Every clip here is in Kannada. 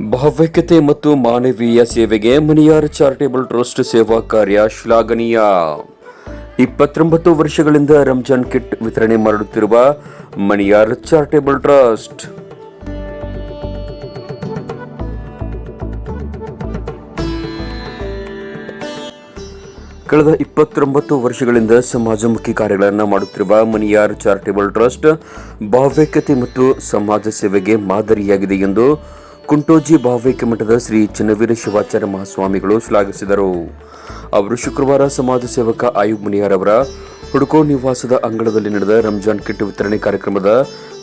ಭಾವೈಕ್ಯತೆ ಮತ್ತು ಮಾನವೀಯ ಸೇವೆಗೆ ಮಣಿಯಾರ್ ಚಾರಿಟೇಬಲ್ ಟ್ರಸ್ಟ್ ಸೇವಾ ಕಾರ್ಯ ಶ್ಲಾಘನೀಯ. ಇಪ್ಪತ್ತೊಂಬತ್ತು ವರ್ಷಗಳಿಂದ ರಂಜಾನ್ ಕಿಟ್ ವಿತರಣೆ ಮಾಡುತ್ತಿರುವ ಮಣಿಯಾರ್ ಚಾರಿಟೇಬಲ್ ಟ್ರಸ್ಟ್. ಕಳೆದ ಇಪ್ಪತ್ತೊಂಬತ್ತು ವರ್ಷಗಳಿಂದ ಸಮಾಜಮುಖಿ ಕಾರ್ಯಗಳನ್ನು ಮಾಡುತ್ತಿರುವ ಮಣಿಯಾರ್ ಚಾರಿಟೇಬಲ್ ಟ್ರಸ್ಟ್ ಭಾವೈಕ್ಯತೆ ಮತ್ತು ಸಮಾಜ ಸೇವೆಗೆ ಮಾದರಿಯಾಗಿದೆ ಎಂದು ಕುಂಟೋಜಿ ಭಾವೈಕ್ಯ ಮಠದ ಶ್ರೀ ಚನ್ನವೀರ ಶಿವಾಚಾರ್ಯ ಮಹಾಸ್ವಾಮಿಗಳು ಶ್ಲಾಘಿಸಿದರು. ಅವರು ಶುಕ್ರವಾರ ಸಮಾಜ ಸೇವಕ ಆಯುಬ್ ಮುನಿಯಾರ್ ಅವರ ಹುಡುಕೋ ನಿವಾಸದ ಅಂಗಳದಲ್ಲಿ ನಡೆದ ರಂಜಾನ್ ಕಿಟ್ ವಿತರಣೆ ಕಾರ್ಯಕ್ರಮದ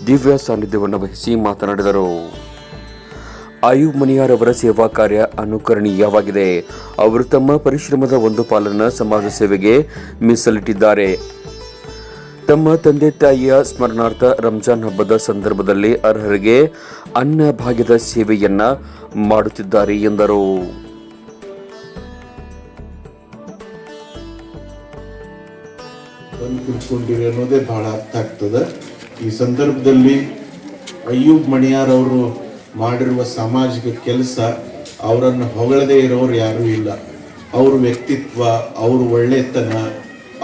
ದಿವ್ಯ ಸಾನ್ನಿಧ್ಯವನ್ನು ವಹಿಸಿ ಮಾತನಾಡಿದರು. ಆಯುಬ್ ಮನಿಯಾರ್ ಅವರ ಸೇವಾ ಕಾರ್ಯ ಅನುಕರಣೀಯವಾಗಿದೆ. ಅವರು ತಮ್ಮ ಪರಿಶ್ರಮದ ಒಂದು ಪಾಲನ್ನು ಸಮಾಜ ಸೇವೆಗೆ ಮೀಸಲಿಟ್ಟಿದ್ದಾರೆ. ತಮ್ಮ ತಂದೆ ತಾಯಿಯ ಸ್ಮರಣಾರ್ಥ ರಂಜಾನ್ ಹಬ್ಬದ ಸಂದರ್ಭದಲ್ಲಿ ಅರ್ಹರಿಗೆ ಅನ್ನ ಭಾಗ್ಯದ ಸೇವೆಯನ್ನ ಮಾಡುತ್ತಿದ್ದಾರೆ ಎಂದರು. ಬಂದು ಕುತ್ಕೊಂಡಿರಿ ಅನ್ನೋದೇ ಬಹಳ ಅರ್ಥ ಆಗ್ತದೆ. ಈ ಸಂದರ್ಭದಲ್ಲಿ ಅಯ್ಯೂಬ್ ಮಣಿಯಾರ್ ಅವರು ಮಾಡಿರುವ ಸಾಮಾಜಿಕ ಕೆಲಸ ಅವರನ್ನು ಹೊಗಳದೇ ಇರೋರು ಯಾರೂ ಇಲ್ಲ. ಅವ್ರ ವ್ಯಕ್ತಿತ್ವ, ಅವ್ರ ಒಳ್ಳೆತನ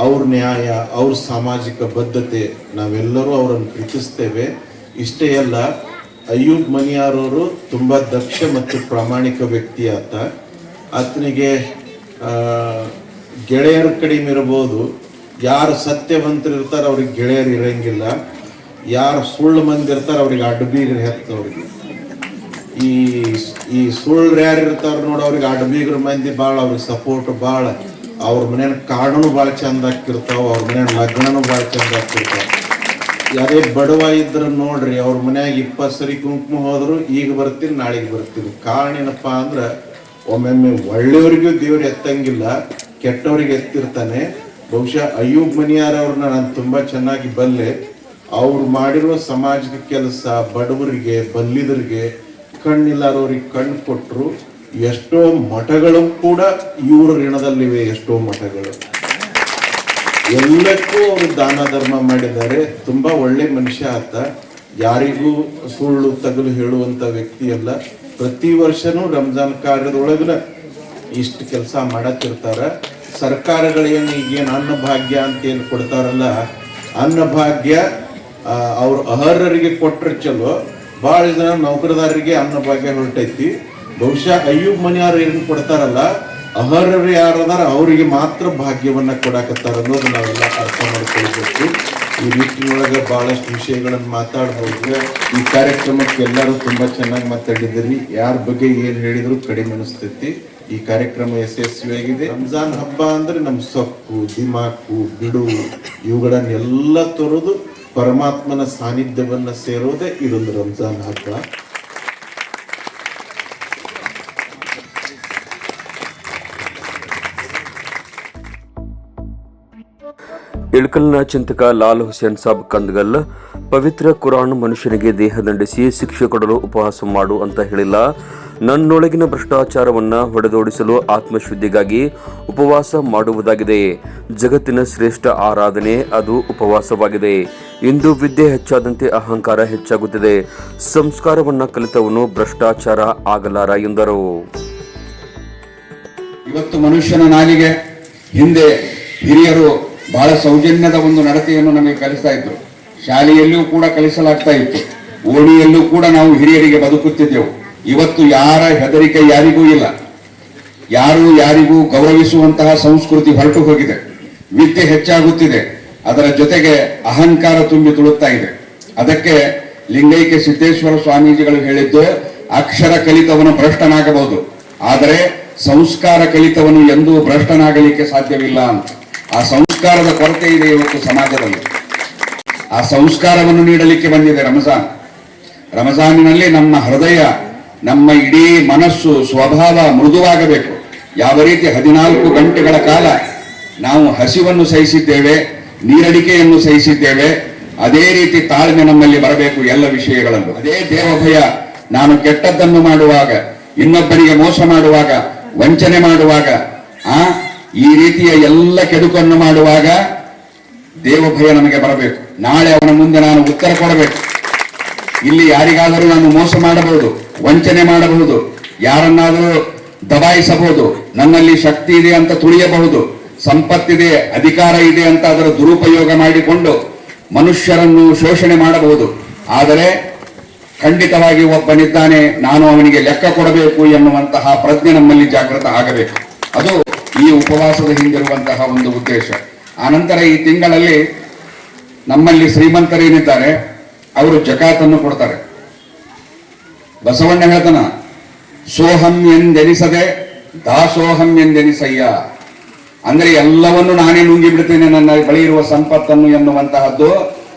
ಅವ್ರ ನ್ಯಾಯ, ಅವ್ರ ಸಾಮಾಜಿಕ ಬದ್ಧತೆ, ನಾವೆಲ್ಲರೂ ಅವರನ್ನು ಪ್ರೀತಿಸ್ತೇವೆ. ಇಷ್ಟೇ ಅಲ್ಲ, ಅಯ್ಯೂಬ್ ಮನಿಯಾರವರು ತುಂಬ ದಕ್ಷ ಮತ್ತು ಪ್ರಾಮಾಣಿಕ ವ್ಯಕ್ತಿ ಆತ. ಆತನಿಗೆ ಗೆಳೆಯರ ಕಡಿಮೆ ಇರ್ಬೋದು ಯಾರು ಸತ್ಯವಂತರು ಇರ್ತಾರೆ, ಅವ್ರಿಗೆ ಗೆಳೆಯರು ಇರಂಗಿಲ್ಲ. ಯಾರು ಸುಳ್ಳು ಮಂದಿ ಇರ್ತಾರೆ, ಅವ್ರಿಗೆ ಅಡ್ಬೀಗರು ಹೆತ್ತವ್ರಿಗೆ ಈ ಈ ಸುಳ್ಳು ಯಾರು ಇರ್ತಾರ ನೋಡಿ, ಅವ್ರಿಗೆ ಅಡ್ಬೀಗರು ಮಂದಿ ಭಾಳ ಅವ್ರಿಗೆ ಸಪೋರ್ಟ್ ಭಾಳ ಅವ್ರ ಮನೇನ ಕಾಡನು ಭಾಳ ಚಂದ ಆಗ್ತಿರ್ತಾವ, ಅವ್ರ ಮನೇನ ಲಗ್ನನು ಭಾಳ ಚಂದ ಆಗ್ತಿರ್ತಾವ. ಯಾರೇ ಬಡವ ಇದ್ರ ನೋಡ್ರಿ, ಅವ್ರ ಮನ್ಯಾಗ ಇಪ್ಪತ್ತು ಸರಿ ಕುಂಕುಮ ಹೋದ್ರು ಈಗ ಬರ್ತೀನಿ, ನಾಳೆಗೆ ಬರ್ತೀನಿ. ಕಾರಣ ಏನಪ್ಪಾ ಅಂದ್ರ, ಒಮ್ಮೊಮ್ಮೆ ಒಳ್ಳೆಯವ್ರಿಗೂ ದೇವ್ರು ಎತ್ತಂಗಿಲ್ಲ, ಕೆಟ್ಟವ್ರಿಗೆ ಎತ್ತಿರ್ತಾನೆ. ಬಹುಶಃ ಅಯ್ಯೂಬ್ ಮನಿಯಾರ್ ಅವ್ರನ್ನ ನಾನು ತುಂಬಾ ಚೆನ್ನಾಗಿ ಬಲ್ಲೆ. ಅವ್ರು ಮಾಡಿರುವ ಸಮಾಜದ ಕೆಲಸ ಬಡವರಿಗೆ, ಬಲ್ಲಿದರಿಗೆ ಕಣ್ಣಿಲ್ಲಾರವ್ರಿಗೆ ಕಣ್ಣು ಕೊಟ್ಟರು ಎಷ್ಟೋ ಮಠಗಳು ಕೂಡ ಇವರ ಋಣದಲ್ಲಿವೆ, ಎಷ್ಟೋ ಮಠಗಳು. ಎಲ್ಲಕ್ಕೂ ಅವರು ದಾನ ಧರ್ಮ ಮಾಡಿದ್ದಾರೆ. ತುಂಬಾ ಒಳ್ಳೆ ಮನುಷ್ಯ ಆತ. ಯಾರಿಗೂ ಸುಳ್ಳು ತಗಲು ವ್ಯಕ್ತಿ ಅಲ್ಲ. ಪ್ರತಿ ವರ್ಷನೂ ರಂಜಾನ್ ಕಾರ್ಯದೊಳಗನ ಇಷ್ಟು ಕೆಲಸ ಮಾಡತ್ತಿರ್ತಾರ. ಸರ್ಕಾರಗಳೇನು ಈಗೇನು ಅನ್ನಭಾಗ್ಯ ಅಂತ ಏನು ಕೊಡ್ತಾರಲ್ಲ, ಅನ್ನಭಾಗ್ಯ ಭಾಗ್ಯ ಅವ್ರು ಅರ್ಹರಿಗೆ ಕೊಟ್ರೆ ಚಲೋ. ಭಾಳ ಜನ ನೌಕರದಾರರಿಗೆ ಅನ್ನಭಾಗ್ಯ ಹೊರಟೈತಿ. ಬಹುಶಃ ಅಯ್ಯೂಬ್ ಮನೆಯವರು ಏನು ಕೊಡ್ತಾರಲ್ಲ ಅಹರ್ಯರು ಯಾರದಾರ ಅವರಿಗೆ ಮಾತ್ರ ಭಾಗ್ಯವನ್ನ ಕೊಡಾಕತ್ತಾರ ಅನ್ನೋದು ನಾವೆಲ್ಲ ಅರ್ಥ ಮಾಡ್ಕೊಳ್ಬೇಕು. ಈ ನಿಟ್ಟಿನೊಳಗೆ ಬಹಳಷ್ಟು ವಿಷಯಗಳನ್ನು ಮಾತಾಡಬಹುದು ಈ ಕಾರ್ಯಕ್ರಮಕ್ಕೆ ಎಲ್ಲರೂ ತುಂಬಾ ಚೆನ್ನಾಗಿ ಮಾತಾಡಿದ್ರಿ ಯಾರ ಬಗ್ಗೆ ಏನ್ ಹೇಳಿದ್ರು ಕಡಿಮೆ ಅನಿಸ್ತೈತಿ. ಈ ಕಾರ್ಯಕ್ರಮ ಯಶಸ್ವಿಯಾಗಿದೆ. ರಂಜಾನ್ ಹಬ್ಬ ಅಂದ್ರೆ ನಮ್ ಸೊಕ್ಕು, ದಿಮಾಕು ಬಿಡುವು ಇವುಗಳನ್ನೆಲ್ಲ ತೊರೆದು ಪರಮಾತ್ಮನ ಸಾನ್ನಿಧ್ಯವನ್ನ ಸೇರೋದೇ ಇದೊಂದು ರಂಜಾನ್ ಹಬ್ಬ. ಇಳ್ಕಲ್ನ ಚಿಂತಕ ಲಾಲ್ ಹುಸೇನ್ ಸಾಬ್ ಕಂದಗಲ್, ಪವಿತ್ರ ಕುರಾನ್ ಮನುಷ್ಯನಿಗೆ ದೇಹ ದಂಡಿಸಿ ಶಿಕ್ಷೆ ಕೊಡಲು ಉಪವಾಸ ಮಾಡು ಅಂತ ಹೇಳಿಲ್ಲ. ನನ್ನೊಳಗಿನ ಭ್ರಷ್ಟಾಚಾರವನ್ನ ಹೊಡೆದೋಡಿಸಲು ಆತ್ಮಶುದ್ಧಿಗಾಗಿ ಉಪವಾಸ ಮಾಡುವುದಾಗಿದೆ. ಜಗತ್ತಿನ ಶ್ರೇಷ್ಠ ಆರಾಧನೆ, ಅದು ಉಪವಾಸವಾಗಿದೆ. ಇಂದು ವಿದ್ಯೆ ಹೆಚ್ಚಾದಂತೆ ಅಹಂಕಾರ ಹೆಚ್ಚಾಗುತ್ತಿದೆ. ಸಂಸ್ಕಾರವನ್ನ ಕಲಿತವನು ಭ್ರಷ್ಟಾಚಾರ ಆಗಲಾರ ಎಂದರು. ಇವತ್ತು ಮನುಷ್ಯನ ನಾಲಿಗೆ ಹಿಂದೆ ಹಿರಿಯರು ಬಹಳ ಸೌಜನ್ಯದ ಒಂದು ನಡತೆಯನ್ನು ನಮಗೆ ಕಲಿಸ್ತಾ ಇದ್ರು. ಶಾಲೆಯಲ್ಲಿಯೂ ಕೂಡ ಕಲಿಸಲಾಗ್ತಾ ಇತ್ತು. ಓಣಿಯಲ್ಲೂ ಕೂಡ ನಾವು ಹಿರಿಯರಿಗೆ ಬದುಕುತ್ತಿದ್ದೆವು. ಇವತ್ತು ಯಾರ ಹೆದರಿಕೆ ಯಾರಿಗೂ ಇಲ್ಲ. ಯಾರು ಯಾರಿಗೂ ಗೌರವಿಸುವಂತಹ ಸಂಸ್ಕೃತಿ ಹೊರಟು ಹೋಗಿದೆ. ವಿದ್ಯೆ ಹೆಚ್ಚಾಗುತ್ತಿದೆ. ಅದರ ಜೊತೆಗೆ ಅಹಂಕಾರ ತುಂಬಿ ತುಳುತ್ತಾ ಇದೆ. ಅದಕ್ಕೆ ಲಿಂಗೈಕ್ಯ ಸಿದ್ದೇಶ್ವರ ಸ್ವಾಮೀಜಿಗಳು ಹೇಳಿದ್ದು, ಅಕ್ಷರ ಕಲಿತವನು ಭ್ರಷ್ಟನಾಗಬಹುದು. ಆದರೆ ಸಂಸ್ಕಾರ ಕಲಿತವನು ಎಂದೂ ಭ್ರಷ್ಟನಾಗಲಿಕ್ಕೆ ಸಾಧ್ಯವಿಲ್ಲ ಅಂತ. ಆ ಸಂಸ್ಕಾರದ ಕೊರತೆ ಇದೆ ಇವತ್ತು ಸಮಾಜದಲ್ಲಿ. ಆ ಸಂಸ್ಕಾರವನ್ನು ನೀಡಲಿಕ್ಕೆ ಬಂದಿದೆ ರಮಜಾನ್. ರಮಜಾನಿನಲ್ಲಿ ನಮ್ಮ ಹೃದಯ, ನಮ್ಮ ಇಡೀ ಮನಸ್ಸು ಸ್ವಭಾವ ಮೃದುವಾಗಬೇಕು. ಯಾವ ರೀತಿ ಹದಿನಾಲ್ಕು ಗಂಟೆಗಳ ಕಾಲ ನಾವು ಹಸಿವನ್ನು ಸಹಿಸಿದ್ದೇವೆ, ನೀರಡಿಕೆಯನ್ನು ಸಹಿಸಿದ್ದೇವೆ, ಅದೇ ರೀತಿ ತಾಳ್ಮೆ ನಮ್ಮಲ್ಲಿ ಬರಬೇಕು ಎಲ್ಲ ವಿಷಯಗಳಲ್ಲೂ. ಅದೇ ದೇವಭಯ ನಾನು ಕೆಟ್ಟದ್ದನ್ನು ಮಾಡುವಾಗ, ಇನ್ನೊಬ್ಬರಿಗೆ ಮೋಸ ಮಾಡುವಾಗ, ವಂಚನೆ ಮಾಡುವಾಗ, ಆ ಈ ರೀತಿಯ ಎಲ್ಲ ಕೆಡುಕನ್ನು ಮಾಡುವಾಗ ದೇವಭಯ ನಮಗೆ ಬರಬೇಕು. ನಾಳೆ ಅವನ ಮುಂದೆ ನಾನು ಉತ್ತರ ಕೊಡಬೇಕು. ಇಲ್ಲಿ ಯಾರಿಗಾದರೂ ನಾನು ಮೋಸ ಮಾಡಬಹುದು, ವಂಚನೆ ಮಾಡಬಹುದು, ಯಾರನ್ನಾದರೂ ದಬಾಯಿಸಬಹುದು, ನನ್ನಲ್ಲಿ ಶಕ್ತಿ ಇದೆ ಅಂತ ತುಳಿಯಬಹುದು, ಸಂಪತ್ತಿದೆ, ಅಧಿಕಾರ ಇದೆ ಅಂತ ಅದರ ದುರುಪಯೋಗ ಮಾಡಿಕೊಂಡು ಮನುಷ್ಯರನ್ನು ಶೋಷಣೆ ಮಾಡಬಹುದು. ಆದರೆ ಖಂಡಿತವಾಗಿ ಒಬ್ಬನಿದ್ದಾನೆ, ನಾನು ಅವನಿಗೆ ಲೆಕ್ಕ ಕೊಡಬೇಕು ಎನ್ನುವಂತಹ ಪ್ರಜ್ಞೆ ನಮ್ಮಲ್ಲಿ ಜಾಗೃತ ಆಗಬೇಕು. ಅದು ಈ ಉಪವಾಸದ ಹಿಂದಿರುವಂತಹ ಒಂದು ಉದ್ದೇಶ. ಆನಂತರ ಈ ತಿಂಗಳಲ್ಲಿ ನಮ್ಮಲ್ಲಿ ಶ್ರೀಮಂತರೇನಿದ್ದಾರೆ ಅವರು ಜಕಾತನ್ನು ಕೊಡ್ತಾರೆ. ಬಸವಣ್ಣ ಹೇಳ್ತಾನ, ಸೋಹಂ ಎಂದೆನಿಸದೆ ದಾಸೋಹಂ ಎಂದೆನಿಸಯ್ಯ. ಅಂದರೆ ಎಲ್ಲವನ್ನು ನಾನೇ ನುಂಗಿ ಬಿಡ್ತೇನೆ, ನನ್ನ ಬಳಿ ಇರುವ ಸಂಪತ್ತನ್ನು ಎನ್ನುವಂತಹದ್ದು,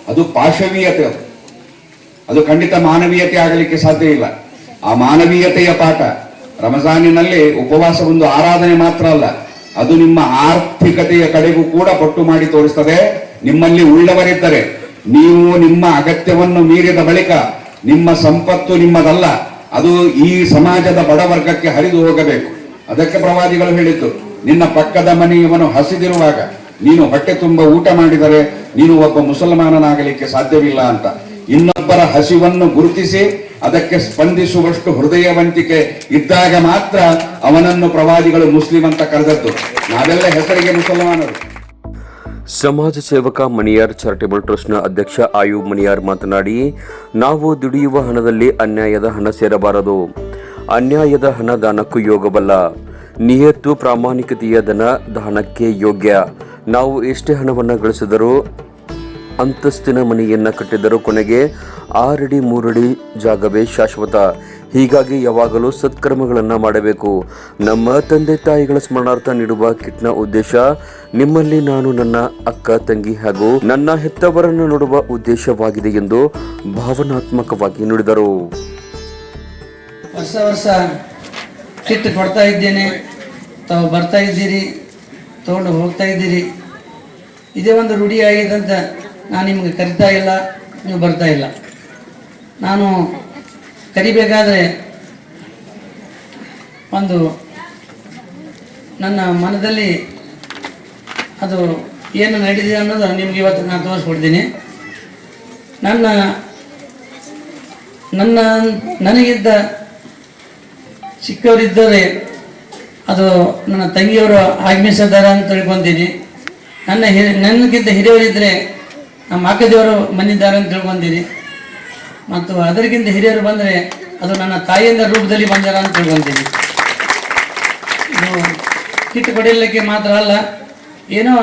ಅದು ಪಾಶವೀಯತೆ ಅದು. ಅದು ಖಂಡಿತ ಮಾನವೀಯತೆ ಆಗಲಿಕ್ಕೆ ಸಾಧ್ಯ ಇಲ್ಲ. ಆ ಮಾನವೀಯತೆಯ ಪಾಠ, ರಮಜಾನಿನಲ್ಲಿ ಉಪವಾಸ ಒಂದು ಆರಾಧನೆ ಮಾತ್ರ ಅಲ್ಲ ಅದು ನಿಮ್ಮ ಆರ್ಥಿಕತೆಯ ಕಡೆಗೂ ಕೂಡ ಪಟ್ಟು ಮಾಡಿ ತೋರಿಸ್ತದೆ. ನಿಮ್ಮಲ್ಲಿ ಉಳ್ಳವರಿದ್ದರೆ ನೀವು ನಿಮ್ಮ ಅಗತ್ಯವನ್ನು ಮೀರಿದ ಬಳಿಕ ನಿಮ್ಮ ಸಂಪತ್ತು ನಿಮ್ಮದಲ್ಲ. ಅದು ಈ ಸಮಾಜದ ಬಡವರ್ಗಕ್ಕೆ ಹರಿದು ಹೋಗಬೇಕು. ಅದಕ್ಕೆ ಪ್ರವಾದಿಗಳು ಹೇಳಿದ್ದು, ನಿನ್ನ ಪಕ್ಕದ ಮನೆಯವನು ಹಸಿದಿರುವಾಗ ನೀನು ಹೊಟ್ಟೆ ತುಂಬ ಊಟ ಮಾಡಿದರೆ ನೀನು ಒಬ್ಬ ಮುಸಲ್ಮಾನನಾಗಲಿಕ್ಕೆ ಸಾಧ್ಯವಿಲ್ಲ ಅಂತ. ಇನ್ನೊಬ್ಬರ ಹಸಿವನ್ನು ಗುರುತಿಸಿ ಅದಕ್ಕೆ ಸ್ಪಂದಿಸುವಷ್ಟು ಹೃದಯವಂತಿಕೆ ಇದ್ದಾಗ ಮಾತ್ರ ಅವನನ್ನು ಪ್ರವಾದಿಗಳು ಮುಸ್ಲಿಂ ಅಂತ ಕರೆದದ್ದು. ನಾವೆಲ್ಲ ಹೆಸರಿಗೆ ಮುಸಲ್ಮಾನರು. ಸಮಾಜ ಸೇವಕ ಮಣಿಯಾರ್ ಚಾರಿಟೇಬಲ್ ಟ್ರಸ್ಟ್ನ ಅಧ್ಯಕ್ಷ ಆಯುಬ್ ಮಣಿಯಾರ್ ಮಾತನಾಡಿ, ನಾವು ದುಡಿಯುವ ಹಣದಲ್ಲಿ ಅನ್ಯಾಯದ ಹಣ ಸೇರಬಾರದು. ಅನ್ಯಾಯದ ಹಣ ದಾನಕ್ಕೂ ಯೋಗವಲ್ಲ. ನಿಯತ್ತು ಪ್ರಾಮಾಣಿಕತೆಯ ಧನ ದಾನಕ್ಕೆ ಯೋಗ್ಯ. ನಾವು ಎಷ್ಟೇ ಹಣವನ್ನು ಗಳಿಸಿದರೂ, ಅಂತಸ್ತಿನ ಮನೆಯನ್ನು ಕಟ್ಟಿದರೂ ಕೊನೆಗೆ ಆರಡಿ ಮೂರಡಿ ಜಾಗವೇ ಶಾಶ್ವತ. ಹೀಗಾಗಿ ಯಾವಾಗಲೂ ಸತ್ಕರ್ಮಗಳನ್ನು ಮಾಡಬೇಕು. ನಮ್ಮ ತಂದೆ ತಾಯಿಗಳ ಸ್ಮರಣಾರ್ಥ ನೀಡುವ ಕಿಟ್ನ ಉದ್ದೇಶ, ನಿಮ್ಮಲ್ಲಿ ನಾನು ನನ್ನ ಅಕ್ಕ, ತಂಗಿ ಹಾಗೂ ನನ್ನ ಹೆತ್ತವರನ್ನು ನೋಡುವ ಉದ್ದೇಶವಾಗಿದೆ ಎಂದು ಭಾವನಾತ್ಮಕವಾಗಿ ನುಡಿದರು. ವರ್ಷ ವರ್ಷ ಕಿಟ್ ಕೊಡ್ತಾ ಇದ್ದೇನೆ. ತಾವು ಬರ್ತಾ ಇದ್ದೀರಿ, ತಗೊಂಡು ಹೋಗ್ತಾ ಇದ್ದೀರಿ. ಇದೇ ಒಂದು ರೂಢಿ ಅಂತ ನಾನು ನಿಮಗೆ ಕರಿತಾ ಇಲ್ಲ, ನೀವು ಬರ್ತಾ ಇಲ್ಲ. ನಾನು ಕರಿಬೇಕಾದ್ರೆ ಒಂದು ನನ್ನ ಮನದಲ್ಲಿ ಅದು ಏನು ನಡೆದಿದೆ ಅನ್ನೋದು ನಿಮ್ಗೆ ಇವತ್ತು ನಾನು ತೋರಿಸ್ಕೊಡ್ತೀನಿ. ನನ್ನ ನನ್ನ ನನಗಿದ್ದ ಚಿಕ್ಕವರಿದ್ದರೆ ಅದು ನನ್ನ ತಂಗಿಯವರು ಆಗಮಿಸಿದ್ದಾರೆ ಅಂತ ತಿಳ್ಕೊತೀನಿ. ನನ್ನ ಹಿರಿ ನನಗಿದ್ದ ಹಿರಿಯವರಿದ್ದರೆ ನಮ್ಮ ಅಕ್ಕದೇವರು ಬಂದಿದ್ದಾರೆ ಅಂತ ತಿಳ್ಕೊತೀನಿ. ಮತ್ತು ಅದರಿಗಿಂತ ಹಿರಿಯರು ಬಂದರೆ ಅದು ನನ್ನ ತಾಯಿಯಿಂದ ರೂಪದಲ್ಲಿ ಬಂದಾರ ಅಂತ ತಿಳ್ಕೊತೀನಿ ಇದು ಕಿಟ್ ಕೊಡಿಲಿಕ್ಕೆ ಮಾತ್ರ ಅಲ್ಲ, ಏನೋ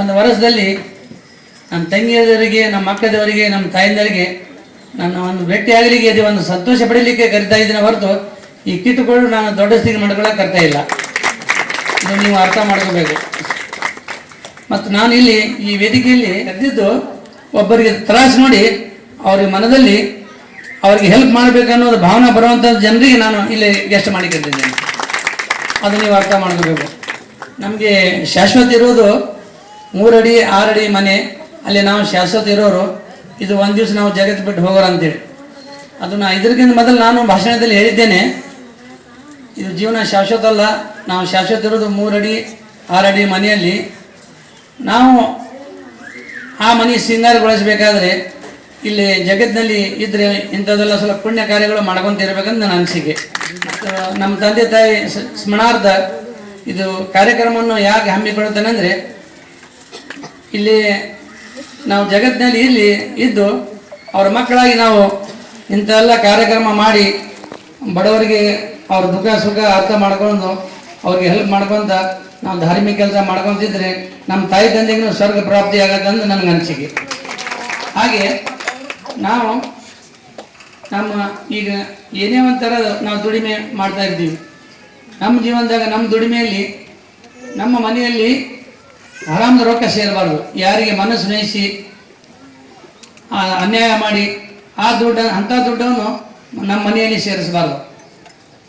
ಒಂದು ವರ್ಷದಲ್ಲಿ ನಮ್ಮ ತಂಗಿಯದವರಿಗೆ ನಮ್ಮ ಅಕ್ಕದವರಿಗೆ, ನಮ್ಮ ತಾಯಿಂದರಿಗೆ ನನ್ನ ಒಂದು ಭೇಟಿಯಾಗಲಿಕ್ಕೆ ಇದು ಒಂದು ಸಂತೋಷ ಪಡೀಲಿಕ್ಕೆ ಕರಿತಾ ಇದ್ದೀನಿ ಹೊರತು ಈ ಕಿಟ್ಗಳು ನಾನು ದೊಡ್ಡ ಸ್ಥಿತಿ ಮಾಡ್ಕೊಳ್ಳೋಕೆ ಕರ್ತಾ ಇಲ್ಲ. ಇದು ನೀವು ಅರ್ಥ ಮಾಡ್ಕೋಬೇಕು. ಮತ್ತು ನಾನು ಇಲ್ಲಿ ಈ ವೇದಿಕೆಯಲ್ಲಿ ಕರೆದಿದ್ದು ಒಬ್ಬರಿಗೆ ತ್ರಾಸು ನೋಡಿ ಅವ್ರಿಗೆ ಮನದಲ್ಲಿ ಅವ್ರಿಗೆ ಹೆಲ್ಪ್ ಮಾಡಬೇಕು ಅನ್ನೋದು ಭಾವನೆ ಬರುವಂಥ ಜನರಿಗೆ ನಾನು ಇಲ್ಲಿ ಗೆಸ್ಟ್ ಮಾಡಿಕೊಂಡಿದ್ದೇನೆ ಅದು ನೀವು ಅರ್ಥ ಮಾಡ್ಕೋಬೇಕು. ನಮಗೆ ಶಾಶ್ವತ ಇರೋದು ಮೂರಡಿ, ಆರಡಿ ಮನೆ. ಅಲ್ಲಿ ನಾವು ಶಾಶ್ವತ ಇರೋರು. ಇದು ಒಂದು ದಿವಸ ನಾವು ಜಗತ್ತು ಬಿಟ್ಟು ಹೋಗೋರು ಅಂತೇಳಿ ಅದನ್ನು ಇದಕ್ಕಿಂತ ಮೊದಲು ನಾನು ಭಾಷಣದಲ್ಲಿ ಹೇಳಿದ್ದೇನೆ. ಇದು ಜೀವನ ಶಾಶ್ವತ ಅಲ್ಲ. ನಾವು ಶಾಶ್ವತ ಇರೋದು ಮೂರಡಿ, ಆರಡಿ ಮನೆಯಲ್ಲಿ. ನಾವು ಆ ಮನೆ ಶೃಂಗಾರಗೊಳಿಸಬೇಕಾದ್ರೆ ಇಲ್ಲಿ ಜಗತ್ತಿನಲ್ಲಿ ಇದ್ರೆ ಇಂಥದ್ದೆಲ್ಲ ಸ್ವಲ್ಪ ಪುಣ್ಯ ಕಾರ್ಯಗಳು ಮಾಡ್ಕೊಂತ ಇರ್ಬೇಕಂತ ನನ್ನ ಅನಿಸಿಕೆ. ನಮ್ಮ ತಂದೆ ತಾಯಿ ಸ್ಮರಣಾರ್ಥ ಇದು ಕಾರ್ಯಕ್ರಮವನ್ನು ಯಾಕೆ ಹಮ್ಮಿಕೊಳ್ತಾನೆ ಅಂದರೆ, ಇಲ್ಲಿ ನಾವು ಜಗತ್ತಿನಲ್ಲಿ ಇಲ್ಲಿ ಇದ್ದು ಅವ್ರ ಮಕ್ಕಳಾಗಿ ನಾವು ಇಂಥೆಲ್ಲ ಕಾರ್ಯಕ್ರಮ ಮಾಡಿ ಬಡವರಿಗೆ ಅವ್ರ ದುಃಖ ಸುಖ ಅರ್ಥ ಮಾಡ್ಕೊಂಡು ಅವ್ರಿಗೆ ಹೆಲ್ಪ್ ಮಾಡ್ಕೊಂತ ನಾವು ಧಾರ್ಮಿಕ ಕೆಲಸ ಮಾಡ್ಕೊತಿದ್ರೆ ನಮ್ಮ ತಾಯಿ ತಂದೆಗೂ ಸ್ವರ್ಗ ಪ್ರಾಪ್ತಿ ಆಗತ್ತೆ ಅಂತ ನನಗೆ ಅನಿಸಿಕೆ. ಹಾಗೆ ನಾವು ನಮ್ಮ ಈಗ ಏನೇ ಒಂಥರ ನಾವು ದುಡಿಮೆ ಮಾಡ್ತಾ ಇದ್ದೀವಿ. ನಮ್ಮ ಜೀವನದಾಗ ನಮ್ಮ ದುಡಿಮೆಯಲ್ಲಿ, ನಮ್ಮ ಮನೆಯಲ್ಲಿ ಆರಾಮದ ರೊಕ್ಕ ಸೇರಬಾರ್ದು. ಯಾರಿಗೆ ಮನಸ್ಸು ಆ, ಅನ್ಯಾಯ ಮಾಡಿ, ಆ ದುಡ್ಡ, ಅಂಥ ದುಡ್ಡನ್ನು ನಮ್ಮ ಮನೆಯಲ್ಲಿ ಸೇರಿಸಬಾರ್ದು.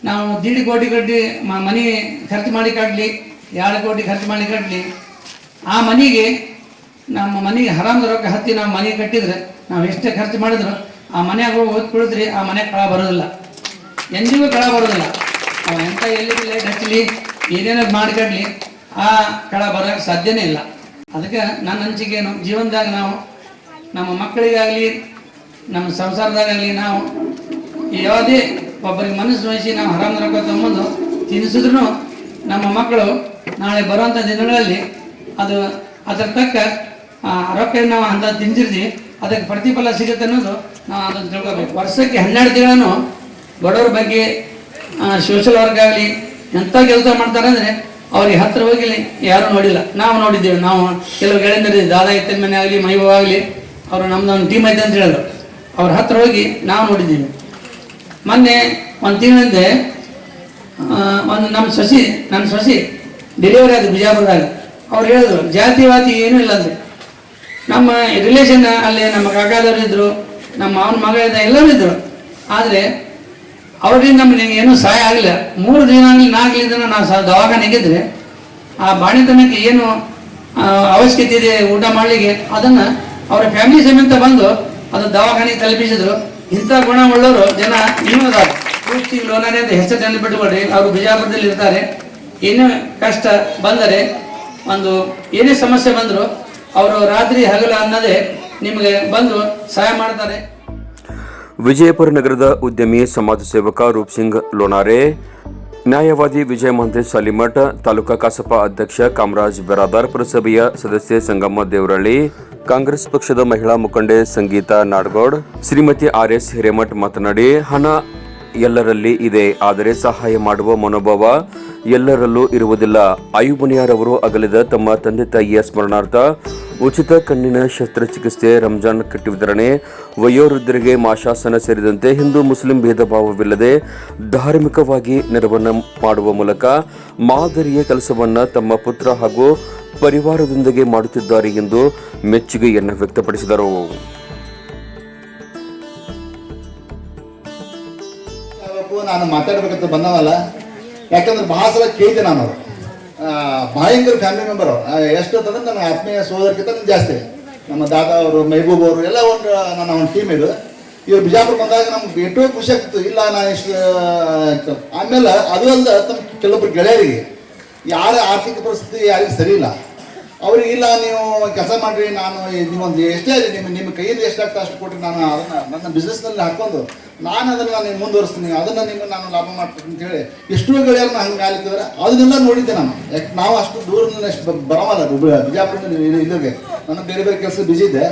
ನಾವು ದೀಡ್ ಕೋಟಿ ಕಟ್ಟಿ ಮನೆ ಖರ್ಚು ಮಾಡಿ ಕಟ್ಟಲಿ ಎರಡು ಕೋಟಿ ಖರ್ಚು ಮಾಡಿ ಕಟ್ಟಲಿ ಆ ಮನೆಗೆ ನಮ್ಮ ಮನೆಗೆ ಹರಾಮದ ರೊಕ್ಕ ಹತ್ತಿ ನಾವು ಮನೆ ಕಟ್ಟಿದ್ರೆ ನಾವು ಎಷ್ಟೇ ಖರ್ಚು ಮಾಡಿದ್ರು ಆ ಮನೆಯಾಗ ಹೋಗಿ ಓದ್ ಕುಳಿದ್ರಿ ಆ ಮನೆ ಕಳ ಬರೋದಿಲ್ಲ. ಎಂದಿಗೂ ಕಳ ಬರೋದಿಲ್ಲ. ಅವ ಎಂಥ ಎಲ್ಲಿ ಲೈಟ್ ಹಚ್ಚಲಿ ಏನೇನೋ ಮಾಡ್ಕಡ್ಲಿ, ಆ ಕಳ ಬರೋಕ್ಕೆ ಸಾಧ್ಯನೇ ಇಲ್ಲ. ಅದಕ್ಕೆ ನನ್ನ ಏನು ಜೀವನದಾಗ ನಾವು ನಮ್ಮ ಮಕ್ಕಳಿಗಾಗಲಿ, ನಮ್ಮ ಸಂಸಾರದಾಗಲಿ ನಾವು ಯಾವುದೇ ಒಬ್ಬರಿಗೆ ಮನಸ್ಸು ವಹಿಸಿ ನಾವು ಹರಾಮ್ ರೊಕ್ಕ ತಗೊಂಬಂದು ತಿನ್ನಿಸಿದ್ರು ನಮ್ಮ ಮಕ್ಕಳು ನಾಳೆ ಬರುವಂಥ ದಿನಗಳಲ್ಲಿ ಅದು ಅದರ ತಕ್ಕ ರೊಕ್ಕ ನಾವು ಅಂತ ತಿನ್ಸಿರ್ತೀವಿ ಅದಕ್ಕೆ ಪ್ರತಿಫಲ ಸಿಗುತ್ತೆ ಅನ್ನೋದು ನಾವು ಅದನ್ನು ತಿಳ್ಕೊಬೇಕು. ವರ್ಷಕ್ಕೆ ಹನ್ನೆರಡು ತಿಂಗಳನ್ನು ಬಡವ್ರ ಬಗ್ಗೆ ಸೋಷಲ್ ವರ್ಕ್ ಆಗಲಿ ಎಂಥ ಕೆಲಸ ಮಾಡ್ತಾರೆ ಅಂದರೆ ಅವ್ರಿಗೆ ಹತ್ತಿರ ಹೋಗಿಲ್ಲ ಯಾರೂ ನೋಡಿಲ್ಲ. ನಾವು ನೋಡಿದ್ದೇವೆ. ನಾವು ಕೆಲವು ಗೆಳೆಯರಿದ್ದೀವಿ ದಾದಾ ಎತ್ತಿನ ಮನೆ ಆಗಲಿ ಮೈಭವ ಆಗಲಿ, ಅವರು ನಮ್ದು ಒಂದು ಟೀಮ್ ಐತೆ ಅಂತ ಹೇಳಿದ್ರು ಅವ್ರ ಹತ್ತಿರ ಹೋಗಿ ನಾವು ನೋಡಿದ್ದೀವಿ. ಮೊನ್ನೆ ಒಂದು ತಿಂಗಳಿಂದ ಒಂದು ನಮ್ಮ ಸೊಸಿ, ನನ್ನ ಸೊಸಿ ಡೆಲಿವರಿ ಆದ ಬಿಜಾಪುರದಾಗ, ಅವ್ರು ಹೇಳಿದ್ರು, ಜಾತಿವಾತಿ ಏನೂ ಇಲ್ಲ ಅಂತೆ ನಮ್ಮ ರಿಲೇಷನ್ ಅಲ್ಲಿ ನಮ್ಮ ಕಾಕಾದವ್ರು ಇದ್ರು, ನಮ್ಮ ಅವನ ಮಗ ಇದ್ದ ಎಲ್ಲರೂ ಇದ್ರು. ಆದರೆ ಅವರಿಂದ ನಮ್ಗೆ ಏನೂ ಸಹಾಯ ಆಗಲಿಲ್ಲ. ಮೂರು ದಿನ ಆಗಲಿ ನಾಲ್ಕು ದಿನ ನಾವು ಸಹ ದವಾಖಾನೆಗಿದ್ರೆ ಆ ಬಾಣಿತನಕ್ಕೆ ಏನು ಅವಶ್ಯಕತೆ ಇದೆ, ಊಟ ಮಾಡಲಿಕ್ಕೆ, ಅದನ್ನು ಅವರ ಫ್ಯಾಮಿಲಿ ಸಮೇತ ಬಂದು ಅದು ದವಾಖಾನೆಗೆ ತಲುಪಿಸಿದ್ರು. ಇಂಥ ಗುಣವುಳ್ಳವರು ಜನ ಇನ್ನೂ ಪೂರ್ತಿ ಲೋನಾನೆ ಅಂತ ಹೆಸರು ನೆನಪಿಟ್ಟುಕೊಳ್ರಿ ಅವರು ಬಿಜಾಪುರದಲ್ಲಿ ಇರ್ತಾರೆ ಏನೇ ಕಷ್ಟ ಬಂದರೆ ಒಂದು ಏನೇ ಸಮಸ್ಯೆ ಬಂದರೂ ಅವರು ರಾತ್ರಿ ಹಗಲು ಅನ್ನದೇ ನಿಮಗೆ ಬಂದು ಸಹಾಯ ಮಾಡ್ತಾರೆ. ವಿಜಯಪುರ ನಗರದ ಉದ್ಯಮಿ ಸಮಾಜ ಸೇವಕ ರೂಪ್ ಸಿಂಗ್ ಲೋನಾರೆ, ನ್ಯಾಯವಾದಿ ವಿಜಯ ಮಹಂತೇಶ್ ಸಾಲಿಮಠ, ತಾಲೂಕಾ ಕಸಪ ಅಧ್ಯಕ್ಷ ಕಾಮರಾಜ್ ಬೆರಾದಾರ್, ಪುರಸಭೆಯ ಸದಸ್ಯೆ ಸಂಗಮ್ಮ ದೇವರಳ್ಳಿ, ಕಾಂಗ್ರೆಸ್ ಪಕ್ಷದ ಮಹಿಳಾ ಮುಖಂಡೆ ಸಂಗೀತಾ ನಾಡಗೌಡ್, ಶ್ರೀಮತಿ ಆರ್ ಎಸ್ ಹಿರೇಮಠ್ ಮಾತನಾಡಿ, ಹಣ ಎಲ್ಲರಲ್ಲಿ ಇದೆ, ಆದರೆ ಸಹಾಯ ಮಾಡುವ ಮನೋಭಾವ ಎಲ್ಲರಲ್ಲೂ ಇರುವುದಿಲ್ಲ. ಆಯುಬನಿಯಾರವರು ಅಗಲಿದ ತಮ್ಮ ತಂದೆ ತಾಯಿಯ ಸ್ಮರಣಾರ್ಥ ಉಚಿತ ಕಣ್ಣಿನ ಶಸ್ತ್ರಚಿಕಿತ್ಸೆ ರಂಜಾನ್ ಕಟ್ಟಿ ವಿತರಣೆ, ವಯೋವೃದ್ಧರಿಗೆ ಮಾಶಾಸನ ಸೇರಿದಂತೆ ಹಿಂದೂ ಮುಸ್ಲಿಂ ಭೇದ ಭಾವವಿಲ್ಲದೆ ಧಾರ್ಮಿಕವಾಗಿ ನೆರವನ್ನು ಮಾಡುವ ಮೂಲಕ ಮಾದರಿಯ ಕೆಲಸವನ್ನು ತಮ್ಮ ಪುತ್ರ ಹಾಗೂ ಪರಿವಾರದೊಂದಿಗೆ ಮಾಡುತ್ತಿದ್ದಾರೆ ಎಂದು ಮೆಚ್ಚುಗೆಯನ್ನು ವ್ಯಕ್ತಪಡಿಸಿದರು. ನಾನು ಮಾತಾಡ್ಬೇಕಂತ ಬಂದವಲ್ಲ ಯಾಕಂದ್ರೆ ಬಹಳ ಸಲ ಕೇಳಿದೆ ನಾನು ಅವರು. ಭಯಂಕರ ಫ್ಯಾಮಿಲಿ ಮೆಂಬರ್ ಅಂತಂದ್ರೆ ನನ್ನ ಆತ್ಮೀಯ ಸೋದರಕ್ಕಿಂತ ಜಾಸ್ತಿ. ನಮ್ಮ ದಾದಾ ಅವರು, ಮೆಹಬೂಬ್ ಅವರು, ಎಲ್ಲ ಒಂದು, ನನ್ನ ಒಂದು ಟೀಮ್ ಇದು. ಇವ್ರು ಬಿಜಾಪುರ ಬಂದಾಗ ನಮ್ಗೆ ಎಷ್ಟೋ ಖುಷಿ ಆಗ್ತಿತ್ತು. ಇಲ್ಲ, ನಾನು ಇಷ್ಟು ಆಮೇಲೆ ಅದು ಅಲ್ಲ ತಮ್ಮ ಕೆಲವೊಬ್ರು ಗೆಳೆಯರಿಗೆ, ಯಾರ ಆರ್ಥಿಕ ಪರಿಸ್ಥಿತಿ ಯಾರಿಗೂ ಸರಿ ಇಲ್ಲ. ಅವ್ರಿಗೆ, ಇಲ್ಲ, ನೀವು ಕೆಲಸ ಮಾಡ್ರಿ, ನಾನು ನಿಮ್ಮೊಂದು ಎಷ್ಟೇ ನಿಮ್ಮ ನಿಮ್ಮ ಕೈಯಲ್ಲಿ ಎಷ್ಟಾಗ್ತದೆ ಅಷ್ಟು ಕೊಟ್ಟರೆ ನಾನು ಅದನ್ನು, ನನ್ನ ಬಿಸ್ನೆಸ್ನಲ್ಲಿ ಹಾಕೊಂಡು ನಾನು ಅದನ್ನು ನಾನು ಮುಂದುವರಿಸ್ತೀನಿ, ಅದನ್ನು ನಿಮ್ಗೆ ನಾನು ಲಾಭ ಮಾಡ್ತೀನಿ ಅಂತ ಹೇಳಿ ಎಷ್ಟೋ ಗೆಳೆಯರನ್ನ ಹಂಗೆ ಆಲಿತ್ತಿದ್ರೆ ಅದನ್ನೆಲ್ಲ ನೋಡಿದ್ದೆ ನಾನು. ಯಾಕೆ ನಾವು ಅಷ್ಟು ದೂರದಿಂದ ಅಷ್ಟು ಬ- ಬರೋಮಲ್ಲ ಬ- ಬಿಜಾಪುರದಿಂದ ಇಲ್ಲಿಗೆ ನಾನು ಬೇರೆ ಬೇರೆ ಕೆಲಸ ಬಿಜಿ ಇದ್ದೆ.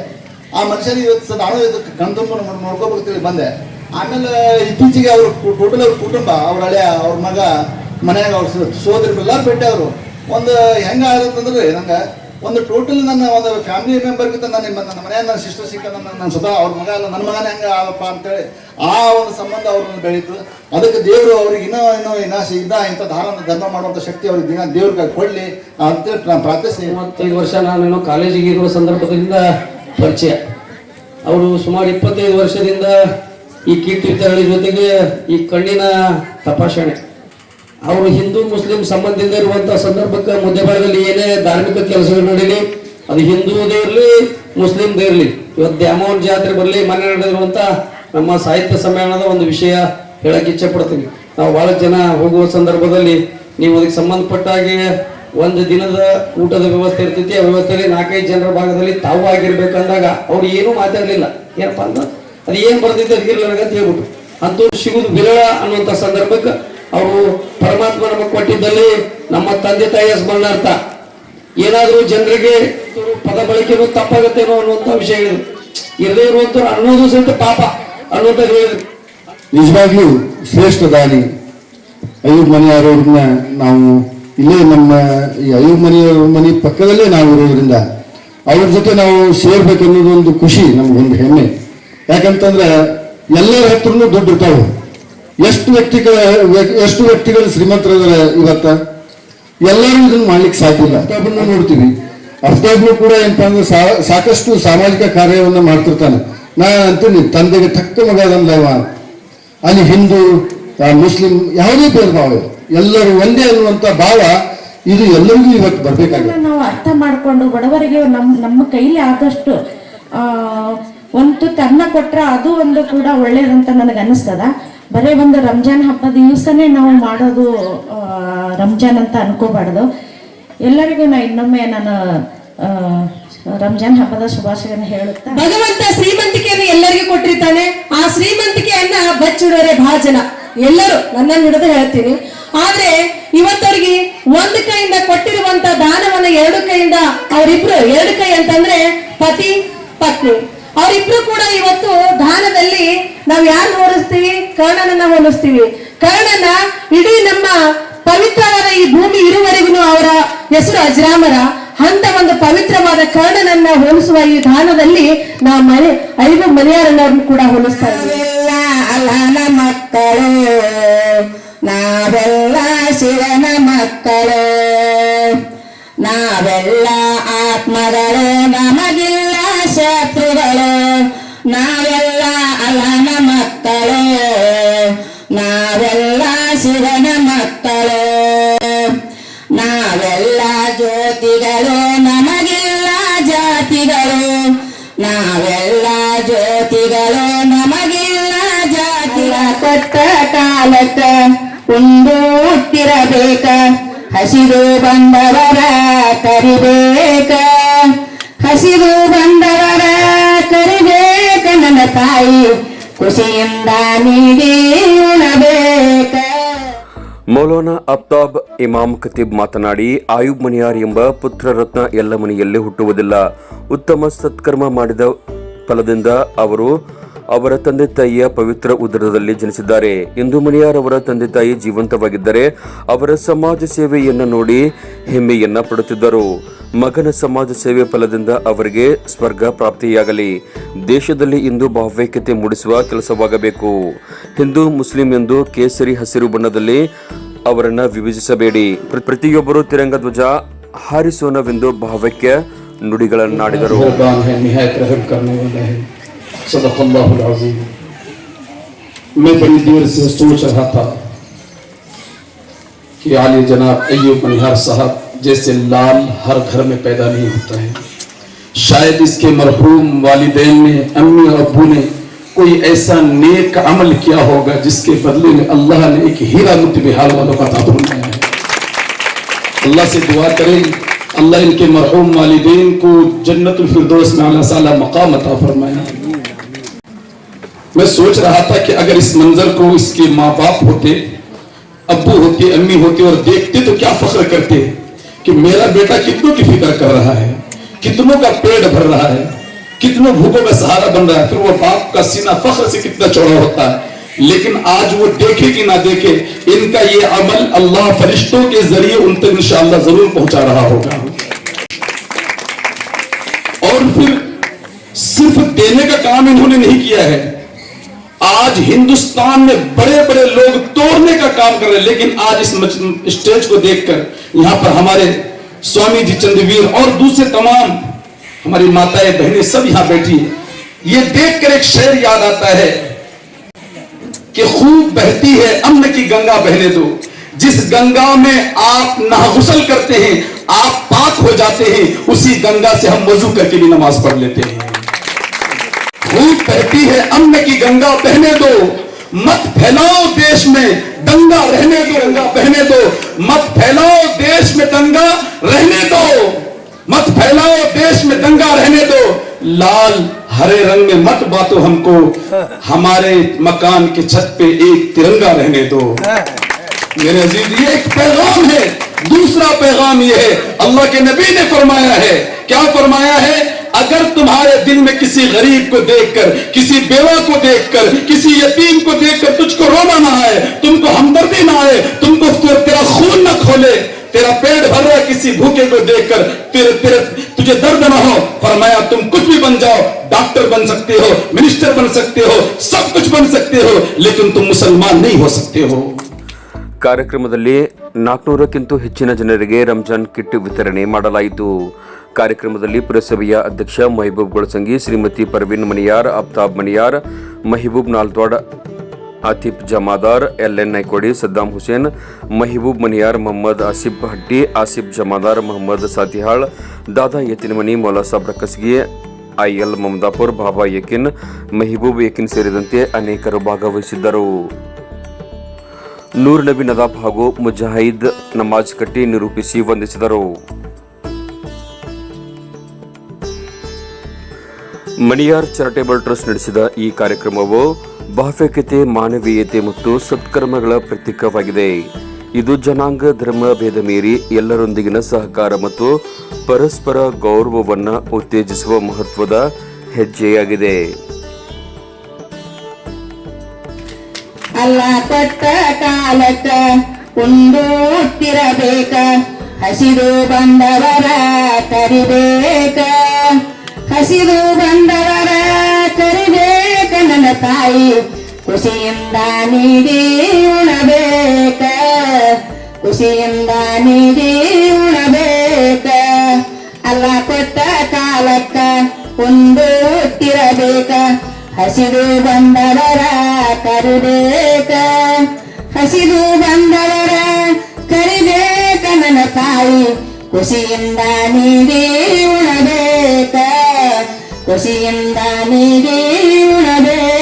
ಆ ಮನುಷ್ಯನಿಗೆ ಇವತ್ತು ನಾನು ಇದಕ್ಕೆ ಕಣ್ತುಂಬ ನೋಡ್ಕೋಬೇಕಂತೇಳಿ ಬಂದೆ. ಆಮೇಲೆ ಇತ್ತೀಚೆಗೆ ಅವ್ರ ಟೋಟಲ್ ಅವ್ರ ಕುಟುಂಬ, ಅವ್ರ ಹಳೆಯ ಅವ್ರ ಮಗ ಮನೆಯಾಗ ಅವ್ರ ಸೋದರಿ ಎಲ್ಲರೂ ಭೇಟಿ ಅವರು. ಒಂದು ಹೆಂಗ ಆಗುತ್ತಂದ್ರೆ ನಂಗೆ ಒಂದು ಟೋಟಲ್ ನನ್ನ ಒಂದು ಫ್ಯಾಮಿಲಿ ಮೆಂಬರ್ಗಿಂತ ನನ್ನ ನಿಮ್ಮ- ನನ್ನ ಮನೆಯ ನನ್ನ ಸಿಸ್ಟರ್ ಸಿಕ್ಕ ನನ್ನ ನನ್ನ ಸ್ವತಃ ಅವ್ರ ಮಗ ಅಲ್ಲ, ನನ್ನ ಮಗನೇ ಹೆಂಗೆ ಆಗಪ್ಪ ಅಂತೇಳಿ ಆ ಒಂದು ಸಂಬಂಧ ಅವ್ರನ್ನ ಬೆಳೀತು. ಅದಕ್ಕೆ ದೇವರು ಅವ್ರಿಗೆ ಇನ್ನೂ ಇನ್ನೂ ಇನ್ನೂ ಇದ್ದ ಇಂಥ ಧಾರನ ಧರ್ಮ ಮಾಡುವಂಥ ಶಕ್ತಿ ಅವ್ರಿಗೆ ದಿನ ದೇವ್ರಿಗೆ ಕೊಡಲಿ ಅಂತೇಳಿ ನಾನು ಪ್ರಾರ್ಥಿಸಿ ಮೂವತ್ತೈದು ವರ್ಷ ನಾನು ಕಾಲೇಜಿಗೆ ಇರುವ ಸಂದರ್ಭದಿಂದ ಪರಿಚಯ. ಅವರು ಸುಮಾರು ಇಪ್ಪತ್ತೈದು ವರ್ಷದಿಂದ ಈ ಕೀರ್ತಿ ಜೊತೆಗೆ ಈ ಕಣ್ಣಿನ ತಪಾಸಣೆ. ಅವರು ಹಿಂದೂ, ಮುಸ್ಲಿಂ ಸಂಬಂಧದಿಂದ ಇರುವಂತಹ ಸಂದರ್ಭಕ್ಕೆ ಮುದ್ದೆಬಾಳದಲ್ಲಿ ಏನೇ ಧಾರ್ಮಿಕ ಕೆಲಸಗಳು ನಡೀಲಿ, ಅದು ಹಿಂದೂದೇ ಇರಲಿ ಮುಸ್ಲಿಂದೇ ಇರಲಿ, ಇವತ್ತು ದ್ಯಾಮೋನ್ ಜಾತ್ರೆ ಬರಲಿ, ಮನೆ ನಡೆದಿರುವಂತ ನಮ್ಮ ಸಾಹಿತ್ಯ ಸಮ್ಮೇಳನದ ಒಂದು ವಿಷಯ ಹೇಳಕ್ಕೆ ಇಚ್ಛೆ ಪಡ್ತೀನಿ. ನಾವು ಬಹಳ ಜನ ಹೋಗುವ ಸಂದರ್ಭದಲ್ಲಿ ನೀವು ಅದಕ್ಕೆ ಸಂಬಂಧಪಟ್ಟ ಹಾಗೆ ಒಂದು ದಿನದ ಊಟದ ವ್ಯವಸ್ಥೆ ಇರ್ತೈತಿ, ಆ ವ್ಯವಸ್ಥೆಯಲ್ಲಿ ನಾಲ್ಕೈದು ಜನರ ಭಾಗದಲ್ಲಿ ತಾವು ಆಗಿರ್ಬೇಕಂದಾಗ ಅವ್ರು ಏನೂ ಮಾತಾಡಲಿಲ್ಲ. ಏನಪ್ಪ ಅಂದ್ರೆ, ಅದು ಏನು ಬರ್ತೈತೆ ಅದು ಇರ್ಲಿ ನನಗೆ ಅಂತ ಹೇಳ್ಬಿಟ್ಟು. ಅಂತೂ ಸಿಗುದು ವಿರಳ ಅನ್ನುವಂಥ ಸಂದರ್ಭಕ್ಕೆ ಅವರು ಪರಮಾತ್ಮ ನಮಗೆ ಕೊಟ್ಟಿದ್ದಲ್ಲಿ ನಮ್ಮ ತಂದೆ ತಾಯಿಯ ಸ್ಮರಣಾರ್ಥ ಏನಾದರೂ ಜನರಿಗೆ ಪದ ಬಳಕೆನೂ ತಪ್ಪಾಗತ್ತೇನೋ ಅನ್ನುವಂಥ ವಿಷಯ ಹೇಳಿದ್ರು. ಇರದೇ ಇರುವಂತ ಅನ್ನೋದು ಸಹಿತ ಪಾಪ ಅನ್ನುವಂಥ ಹೇಳಿದ್ರು. ನಿಜವಾಗ್ಲೂ ಶ್ರೇಷ್ಠ ದಾನಿ ಮನೆ ಮನೆಯವರನ್ನ ನಾವು ಇಲ್ಲೇ ನಮ್ಮ ಈ ಐದು ಮನೆಯ ಮನೆ ಪಕ್ಕದಲ್ಲೇ ನಾವು ಇರೋದ್ರಿಂದ ಅವ್ರ ಜೊತೆ ನಾವು ಸೇರ್ಬೇಕನ್ನೋದು ಒಂದು ಖುಷಿ ನಮ್ಗೊಂದು ಹೆಮ್ಮೆ. ಯಾಕಂತಂದ್ರೆ ಎಲ್ಲರ ಹತ್ರನೂ ದುಡ್ಡು ಇರ್ತಾವೆ. ಎಷ್ಟು ವ್ಯಕ್ತಿಗಳ, ಎಷ್ಟು ವ್ಯಕ್ತಿಗಳು ಶ್ರೀಮಂತರಿದ್ದಾರೆ ಇವತ್ತ? ಎಲ್ಲರೂ ಇದನ್ನು ಮಾಡ್ಲಿಕ್ಕೆ ಸಾಧ್ಯ ಇಲ್ಲ. ಅದನ್ನು ನೋಡ್ತೀವಿ. ಅಫ್ತಾಬ್ನು ಕೂಡ ಏನಪ್ಪಾ ಅಂದ್ರೆ ಸಾಕಷ್ಟು ಸಾಮಾಜಿಕ ಕಾರ್ಯವನ್ನು ಮಾಡ್ತಿರ್ತಾನೆ. ನಾ ಅಂತೀನಿ ತಂದೆಗೆ ತಕ್ಕ ಮಗ ಅದನ್ನ ಇವ. ಅಲ್ಲಿ ಹಿಂದೂ ಮುಸ್ಲಿಂ ಯಾವುದೇ ಬೇರೆ ಭಾವ ಎಲ್ಲರೂ ಒಂದೇ ಅನ್ನುವಂಥ ಭಾವ ಇದು ಎಲ್ಲರಿಗೂ ಇವತ್ತು ಬರ್ಬೇಕಾಗಿದೆ ನಾವು ಅರ್ಥ ಮಾಡ್ಕೊಂಡು ಬಡವರಿಗೆ ನಮ್ಮ ನಮ್ಮ ಕೈಲಿ ಆದಷ್ಟು ಒಂದು ತನ್ನ ಕೊಟ್ರ ಅದು ಒಂದು ಕೂಡ ಒಳ್ಳೇದಂತ ನನಗೆ ಅನಿಸ್ತದ ಬರೀ ಒಂದು ರಂಜಾನ್ ಹಬ್ಬದ ದಿವಸನೇ ನಾವು ಮಾಡೋದು ರಂಜಾನ್ ಅಂತ ಅನ್ಕೋಬಾರ್ದು. ಎಲ್ಲರಿಗೂ ನಾ ಇನ್ನೊಮ್ಮೆ ನಾನು ರಂಜಾನ್ ಹಬ್ಬದ ಶುಭಾಶಯನ ಹೇಳುತ್ತಾ. ಭಗವಂತ ಶ್ರೀಮಂತಿಕೆಯನ್ನು ಎಲ್ಲರಿಗೂ ಕೊಟ್ಟಿರ್ತಾನೆ. ಆ ಶ್ರೀಮಂತಿಕೆಯನ್ನ ಬಚ್ಚಿಡೋರೆ ಬಹಳ ಜನ. ಎಲ್ಲರೂ ನನ್ನನ್ನು ಹಿಡಿದು ಹೇಳ್ತೀನಿ. ಆದ್ರೆ ಇವತ್ತವ್ರಿಗೆ ಒಂದು ಕೈಯಿಂದ ಕೊಟ್ಟಿರುವಂತ ದಾನವನ್ನ ಎರಡು ಕೈಯಿಂದ ಅವರಿಬ್ರು, ಎರಡು ಕೈ ಅಂತಂದ್ರೆ ಪತಿ, ಪತ್ನಿ. ಅವರಿಬ್ರು ಕೂಡ ಇವತ್ತು ದಾನದಲ್ಲಿ ನಾವು ಯಾರು ಹೋಲಿಸ್ತೀವಿ? ಕರ್ಣನನ್ನ ಹೋಲಿಸ್ತೀವಿ. ಕರ್ಣನ ಇಡೀ ನಮ್ಮ ಪವಿತ್ರವಾದ ಈ ಭೂಮಿ ಇರುವರೆಗೂ ಅವರ ಹೆಸರು ಅಜರಾಮರ. ಅಂತ ಒಂದು ಪವಿತ್ರವಾದ ಕರ್ಣನನ್ನ ಹೋಲಿಸುವ ಈ ದಾನದಲ್ಲಿ ನಾವು ಮನೆ, ಐದು ಮನೆಯವರನ್ನು ಕೂಡ ಹೋಲಿಸ್ತಾ ಇದ್ದೀವಿ. ನಾವೆಲ್ಲ ಶಿವನ ಮಕ್ಕಳು. ನಾವೆಲ್ಲ ಆತ್ಮಗಳು. ನಮಗಿಲ್ಲ ಶತ್ರುಗಳು. ನಾವೆಲ್ಲ ಅಲ್ಲನ ಮಕ್ಕಳು, ನಾವೆಲ್ಲ ಶಿವನ ಮಕ್ಕಳು. ನಾವೆಲ್ಲ ಜ್ಯೋತಿಗಳು, ನಮಗಿಲ್ಲ ಜಾತಿಗಳು. ನಾವೆಲ್ಲ ಜ್ಯೋತಿಗಳು, ನಮಗಿಲ್ಲ ಜಾತಿಗಳ ಕೊಟ್ಟ ಕಾಲಕ್ಕ ಒಂದು ಹುಟ್ಟಿರಬೇಕ. ಹಸಿರು ಬಂದವರ ಕರಿಬೇಕ ಹಸಿರು ನನ್ನ ತಾಯಿ ಖುಷಿಯಿಂದ ಮೌಲಾನಾ ಅಫ್ತಾಬ್ ಇಮಾಮ್ ಖತೀಬ್ ಮಾತನಾಡಿ, ಆಯುಬ್ ಮನಿಯಾರ್ ಎಂಬ ಪುತ್ರರತ್ನ ಎಲ್ಲ ಮನೆಯಲ್ಲಿ ಹುಟ್ಟುವುದಿಲ್ಲ. ಉತ್ತಮ ಸತ್ಕರ್ಮ ಮಾಡಿದ ಫಲದಿಂದ ಅವರು ಅವರ ತಂದೆ ತಾಯಿಯ ಪವಿತ್ರ ಉದರದಲ್ಲಿ ಜನಿಸಿದ್ದಾರೆ. ಇಂದು ಮನಿಯಾರ್ ಅವರ ತಂದೆ ತಾಯಿ ಜೀವಂತವಾಗಿದ್ದರೆ ಅವರ ಸಮಾಜ ಸೇವೆಯನ್ನು ನೋಡಿ ಹೆಮ್ಮೆಯನ್ನ ಪಡುತ್ತಿದ್ದರು. ಮಗನ ಸಮಾಜ ಸೇವೆ ಫಲದಿಂದ ಅವರಿಗೆ ಸ್ವರ್ಗ ಪ್ರಾಪ್ತಿಯಾಗಲಿ. ದೇಶದಲ್ಲಿ ಇಂದು ಭಾವೈಕ್ಯತೆ ಮೂಡಿಸುವ ಕೆಲಸವಾಗಬೇಕು. ಹಿಂದೂ, ಮುಸ್ಲಿಂ ಎಂದು ಕೇಸರಿ ಹಸಿರು ಬಣ್ಣದಲ್ಲಿ ಅವರನ್ನು ವಿಭಜಿಸಬೇಡಿ. ಪ್ರತಿಯೊಬ್ಬರು ತಿರಂಗ ಧ್ವಜ ಹಾರಿಸೋಣವೆಂದು ಭಾವೈಕ್ಯ ನುಡಿಗಳನ್ನಾಡಿದರು. मैं سوچ رہا تھا कि आली जनाब अयूब मनिहार साहब جیسے لال ہر گھر میں پیدا نہیں ہوتا ہے۔ شاید اس کے مرحوم والدین نے امی اور ابو نے کوئی ایسا نیک عمل کیا ہوگا جس کے بدلے میں اللہ نے ایک ہیرا مت بحال والوں کا تعاون کیا ہے۔ اللہ سے دعا کریں، اللہ ان کے مرحوم والدین کو جنت الفردوس میں اللہ تعالیٰ مقام عطا فرمایا میں سوچ رہا تھا کہ اگر اس منظر کو اس کے ماں باپ ہوتے، ابو ہوتے، امی ہوتے اور دیکھتے تو کیا فخر کرتے۔ ہیں کہ میرا بیٹا کتنوں کی فکر کر رہا ہے، کتنوں کا پیٹ بھر رہا ہے کتنے بھوکوں کا سہارا بن رہا ہے، پھر وہ باپ کا سینہ فخر سے کتنا چوڑا ہوتا ہے۔ لیکن آج وہ دیکھے کہ نہ دیکھے، ان کا یہ عمل اللہ فرشتوں کے ذریعے ان تک انشاءاللہ ضرور پہنچا رہا ہوگا۔ اور پھر صرف دینے کا کام انہوں نے نہیں کیا ہے آج ہندوستان میں بڑے بڑے لوگ توڑنے کا کام کر رہے ہیں، لیکن آج اس اسٹیج کو دیکھ کر یہاں پر ہمارے سوامی جی چندویر اور دوسرے تمام ہماری ماتا بہنیں سب یہاں بیٹھی ہیں۔ یہ دیکھ کر ایک شعر یاد آتا ہے کہ خوب بہتی ہے امن کی گنگا بہنے دو جس گنگا میں آپ نہ غسل کرتے ہیں، آپ پاک ہو جاتے ہیں، اسی گنگا سے ہم وضو کر کے بھی نماز پڑھ لیتے ہیں۔ دھوپ پہتی ہے امن کی گنگا پہنے دو۔ مت پھیلاؤ دیش میں دنگا رہنے دو، گنگا پہنے دو۔ مت پھیلاؤ دیش میں دنگا رہنے دو۔ مت پھیلاؤ دیش میں دنگا رہنے دو۔ لال ہرے رنگ میں مت باتو ہم کو۔ ہمارے مکان کی چھت پہ ایک ترنگا رہنے دو۔ میرے عزیز، یہ ایک پیغام ہے۔ دوسرا پیغام یہ ہے۔ اللہ کے نبی نے فرمایا ہے۔ کیا فرمایا ہے؟ اگر تمہارے دل میں کسی غریب کو دیکھ کر، کسی بیوہ کو دیکھ کر، کسی یتیم کو دیکھ کر تجھ کو رونا نہ آئے، تم کو ہمدردی نہ آئے، تم کو تیرا خون نہ کھولے، تیرا پیٹ بھر رہا ہے کسی بھوکے کو دیکھ کر، تیرے تیرے تجھے درد نہ ہو، فرمایا تم کچھ بھی بن جاؤ، ڈاکٹر بن سکتے ہو، منسٹر بن سکتے ہو، سب کچھ بن سکتے ہو، لیکن تم مسلمان نہیں ہو سکتے ہو۔ ಕಾರ್ಯಕ್ರಮದಲ್ಲಿ ನಾಲ್ಕುನೂರಕ್ಕಿಂತ ಹೆಚ್ಚಿನ ಜನರಿಗೆ ರಂಜಾನ್ ಕಿಟ್ ವಿತರಣೆ ಮಾಡಲಾಯಿತು. ಕಾರ್ಯಕ್ರಮದಲ್ಲಿ ಪುರಸಭೆಯ ಅಧ್ಯಕ್ಷ Mehboob Golasangi, Shrimati Parveen Maniyar Aftab Maniyar, Mahiboob Naldwad Atif Jamadar L N Naikodi Saddam Hussain, Mahiboob Maniyar Mohammad Asif Hatti, Asif Jamadar, Mohammad Satihal, Dada Yatinamani Maulasab Rakkasgi, IL Mamadapur, Baba Yakin Mehboob Yakin ಸೇರಿದಂತೆ ಅನೇಕರು ಭಾಗವಹಿಸಿದ್ದರು. ನೂರ್ ನಬಿ ನದಾಬ್ ಹಾಗೂ ಮುಜಾಹಿದ್ ನಮಾಜ್ ಕಟ್ಟಿ ನಿರೂಪಿಸಿ ವಂದಿಸಿದರು. ಮಣಿಯಾರ್ ಚಾರಿಟೇಬಲ್ ಟ್ರಸ್ಟ್ ನಡೆಸಿದ ಈ ಕಾರ್ಯಕ್ರಮವು ಬಾಹ್ಯಕತೆ, ಮಾನವೀಯತೆ ಮತ್ತು ಸತ್ಕರ್ಮಗಳ ಪ್ರತೀಕವಾಗಿದೆ. ಇದು ಜನಾಂಗ ಧರ್ಮ ಭೇದ ಮೀರಿ ಎಲ್ಲರೊಂದಿಗಿನ ಸಹಕಾರ ಮತ್ತು ಪರಸ್ಪರ ಗೌರವವನ್ನು ಉತ್ತೇಜಿಸುವ ಮಹತ್ವದ ಹೆಜ್ಜೆಯಾಗಿದೆ. ಅಲ್ಲ ಹಸಿರು ಬಂದವರ ಕರಿಬೇಕ ಹಸಿದು ಬಂದವರ ಕರಿಬೇಕ ನನ್ನ ತಾಯಿ. ಖುಷಿಯಿಂದ ನೀಡಿ ಉಣಬೇಕ. ಖುಷಿಯಿಂದ ನೀಡಿ ಉಣಬೇಕ. ಅಲ್ಲ ಕೊಟ್ಟ ಕಾಲಕ್ಕ ಒಂದು ಹಸಿರು ಬಂದವರ ಕರಿಬೇಕ. ಹಸಿದು ಬಂದವರ ಕರಿಬೇಕ ನನ್ನ ತಾಯಿ. ಖುಷಿಯಿಂದ ನೀಡಿ ಉಣಬೇಕ. ಖುಷಿಯಿಂದ ನೀಡಿ ಉಣಬೇಕ